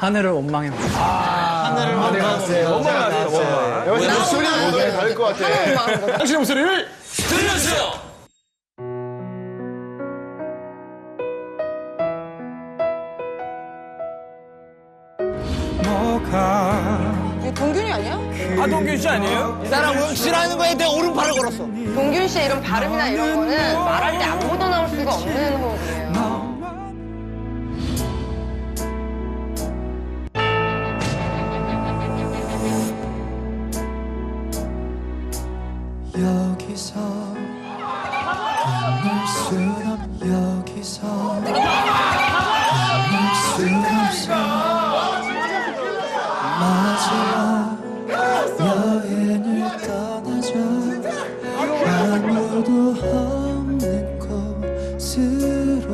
하늘을 원망해봤어요. 여기 목소리는 모두에 다를 것 같아. 당신의 목소리를 들려주세요. 이게 동균이 아니야? 하동균 씨 아니에요? 나랑 싫어하는 거에 대해 오른팔을 걸었어. 동균 씨의 이런 발음이나 이런 거는 말할 때안 묻어나올 수가 없는 호흡 여기서 만날 순 없, 여기서 만날 순 없어 마지막 여행을 떠나자 아무도 없는 곳으로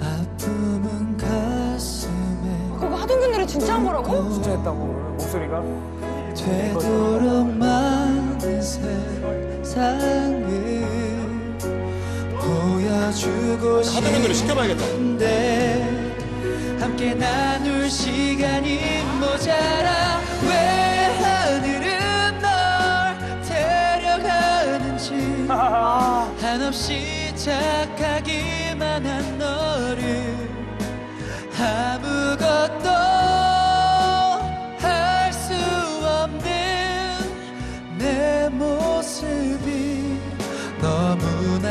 아픔은 가슴에 그거 하동균 노래 진짜 한 거라고? 진짜 했다고 목소리가. 많은 세상을 보여주고 노래 시켜봐야겠다. 싶은데 함께 나눌 시간이 모자라 왜 하늘은 널 데려가는지 한없이 착하기만 한 너를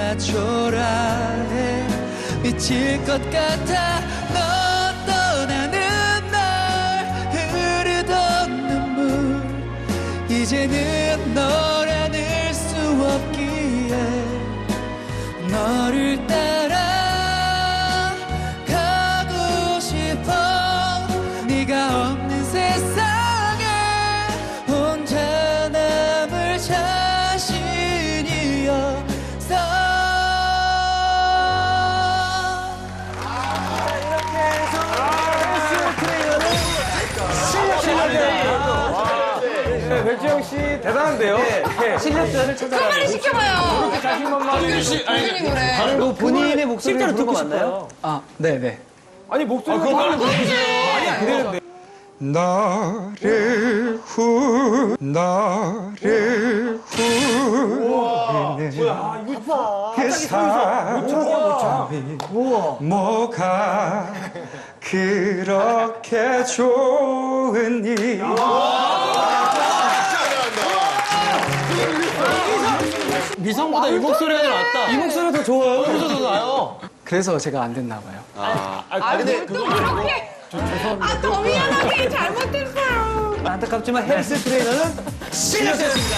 너무나 초라해 미칠 것 같아. 너 떠나는 날 흐르던 눈물. 이제는 백지영 씨 대단한데요? 실력자를 찾아. 빨리 시켜봐요. 하동균 씨 아니 노래. 그 본인의 목소리를 실제로 듣고 부른 거 싶어요. 맞나요? 아, 네네. 아니 목소리가 빨리 들려주세요. 아니 그래요. 너를 후 너를 후리는 그 사람이 뭐가 그렇게 좋으니 미성보다 이 목소리가 더 낫다. 이 목소리가 더 좋아요. 여기서 더 나요. 그래서 제가 안 됐나 봐요. 아, 뭘또 그렇게. 아, 더 미안하게 잘못했어요. 안타깝지만 헬스 트레이너는 실력자였습니다.